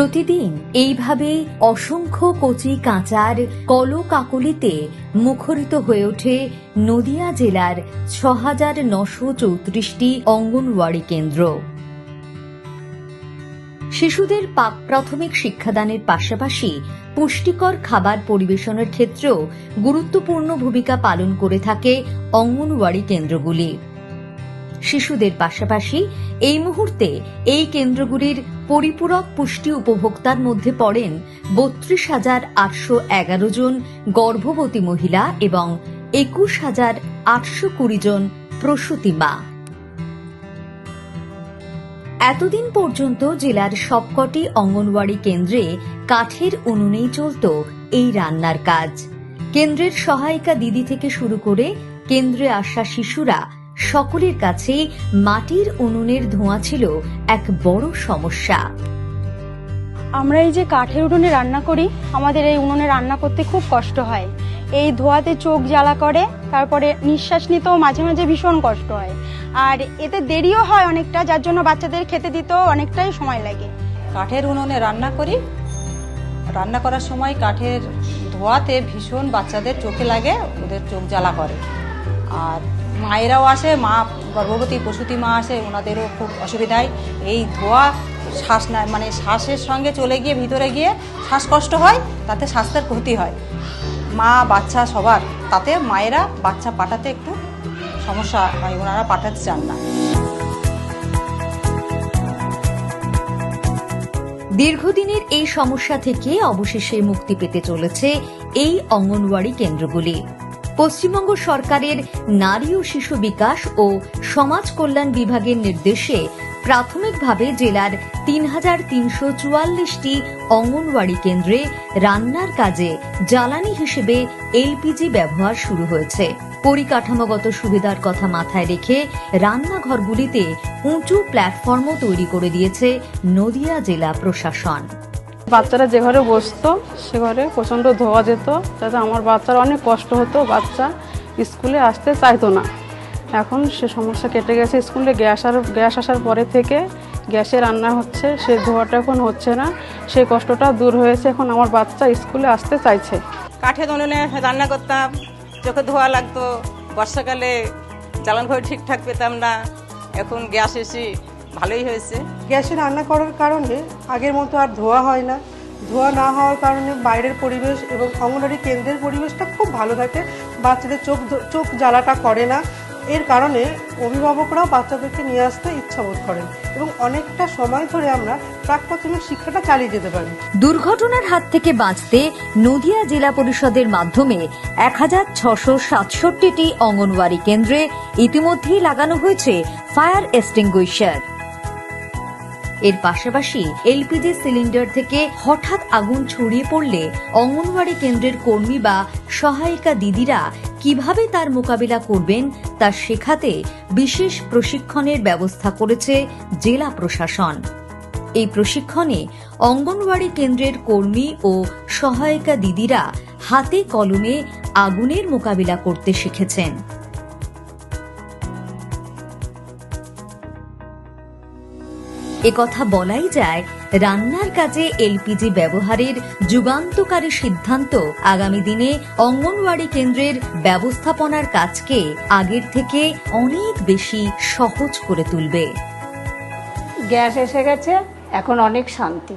প্রতিদিন এইভাবে অসংখ্য কচি কাঁচার কলকাকলিতে মুখরিত হয়ে ওঠে নদিয়া জেলার ছ হাজার নশো চৌত্রিশটি অঙ্গনওয়াড়ি কেন্দ্র। শিশুদের পাক প্রাথমিক শিক্ষাদানের পাশাপাশি পুষ্টিকর খাবার পরিবেশনের ক্ষেত্রেও গুরুত্বপূর্ণ ভূমিকা পালন করে থাকে অঙ্গনওয়াড়ি কেন্দ্রগুলি। শিশুদের পাশাপাশি এই মুহূর্তে এই কেন্দ্রগুলির পরিপূরক পুষ্টি উপভোক্তার মধ্যে পড়েন বত্রিশ হাজার আটশো এগারো জন গর্ভবতী মহিলা এবং একুশ হাজার আটশো কুড়ি জন প্রসূতি মা। এতদিন পর্যন্ত জেলার সবকটি অঙ্গনওয়াড়ি কেন্দ্রে কাঠের উনুনেই চলত এই রান্নার কাজ। কেন্দ্রের সহায়িকা দিদি থেকে শুরু করে কেন্দ্রে আসা শিশুরা সকলের কাছে মাটির উনুনের ধোঁয়া ছিল এক বড় সমস্যা। আমরা এই যে কাঠের উনুনে রান্না করি আমাদের এই উনুনে রান্না করতে খুব কষ্ট হয়। এই ধোয়াতে চোখ জ্বালা করে তারপরে নিঃশ্বাস নিতেও মাঝে মাঝে ভীষণ কষ্ট হয়। আর এতে দেরিও হয় অনেকটা যার জন্য বাচ্চাদের খেতে দিতেও অনেকটাই সময় লাগে। কাঠের উনুনে রান্না করি। রান্না করার সময় কাঠের ধোয়াতে ভীষণ বাচ্চাদের চোখে লাগে ওদের চোখ জ্বালা করে। আর মায়েরাও আসে, মা গর্ভবতী প্রসূতি মা আসে, ওনাদেরও খুব অসুবিধায়। এই ধোয়া, শ্বাস না মানে শ্বাসের সঙ্গে চলে গিয়ে ভিতরে গিয়ে শ্বাসকষ্ট হয়, তাতে স্বাস্থ্যের ক্ষতি হয়। মা, বাচ্চা সবার, তাতে মায়েরা বাচ্চা পাঠাতে একটু সমস্যা হয়, ওনারা পাঠাতে চান না। দীর্ঘদিনের এই সমস্যা থেকে অবশেষে মুক্তি পেতে চলেছে এই অঙ্গনওয়াড়ি কেন্দ্রগুলি। পশ্চিমবঙ্গ সরকারের নারী ও শিশু বিকাশ ও সমাজ কল্যাণ বিভাগের নির্দেশে প্রাথমিকভাবে জেলার তিন হাজার তিনশো চুয়াল্লিশটি অঙ্গনওয়াড়ি কেন্দ্রে রান্নার কাজে জ্বালানি হিসেবে এলপিজি ব্যবহার শুরু হয়েছে। পরিকাঠামোগত সুবিধার কথা মাথায় রেখে রান্নাঘরগুলিতে উঁচু প্ল্যাটফর্মও তৈরি করে দিয়েছে নদিয়া জেলা প্রশাসন। বাচ্চারা যে ঘরে বসতো, সে ঘরে প্রচণ্ড ধোয়া যেত তাতে আমার বাচ্চার অনেক কষ্ট হতো, বাচ্চা স্কুলে আসতে চাইতো না। এখন সে সমস্যা কেটে গেছে স্কুলে, গ্যাস আর, গ্যাস আসার পরে থেকে গ্যাসে রান্না হচ্ছে সেই ধোয়াটা এখন হচ্ছে না সেই কষ্টটা দূর হয়েছে, এখন আমার বাচ্চা স্কুলে আসতে চাইছে। কাঠের উনুনে রান্না করতাম, চোখে ধোয়া লাগতো, বর্ষাকালে জ্বালান ঘরে ঠিকঠাক পেতাম না, এখন গ্যাস এসে ভালোই হয়েছে। গ্যাসে রান্না করার কারণে আগের মতো আর ধোয়া হয় না। ধোয়া না হওয়ার কারণে বাইরের পরিবেশ এবং অঙ্গনওয়াড়ি কেন্দ্রের পরিবেশটা খুব ভালো থাকে। বাচ্চাদের চোখ ধ- চোখ জ্বালাটা করে না। এর কারণে অভিভাবকরাও বাচ্চাদেরকে নিয়ে আসতে ইচ্ছা বোধ করেন এবং অনেকটা সময় ধরে আমরা প্রাক প্রাথমিক শিক্ষাটা চালিয়ে যেতে পারি। দুর্ঘটনার হাত থেকে বাঁচতে নদিয়া জেলা পরিষদের মাধ্যমে এক হাজার ছশো সাতষট্টিটি অঙ্গনওয়াড়ি কেন্দ্রে ইতিমধ্যেই লাগানো হয়েছে ফায়ার এক্সটিংগুইশার। এর পাশাপাশি এলপিজি সিলিন্ডার থেকে হঠাৎ আগুন ছড়িয়ে পড়লে অঙ্গনওয়াড়ি কেন্দ্রের কর্মী বা সহায়িকা দিদিরা কীভাবে তার মোকাবিলা করবেন তা শেখাতে বিশেষ প্রশিক্ষণের ব্যবস্থা করেছে জেলা প্রশাসন। এই প্রশিক্ষণে অঙ্গনওয়াড়ি কেন্দ্রের কর্মী ও সহায়িকা দিদিরা হাতে কলমে আগুনের মোকাবিলা করতে শিখেছেন। একথা বলাই যায়, রান্নার কাজে এলপিজি ব্যবহারের যুগান্তকারী সিদ্ধান্ত আগামী দিনে অঙ্গনওয়াড়ি কেন্দ্রের ব্যবস্থাপনার কাজকে আগের থেকে অনেক বেশি সহজ করে তুলবে। গ্যাস এসে গেছে, এখন অনেক শান্তি।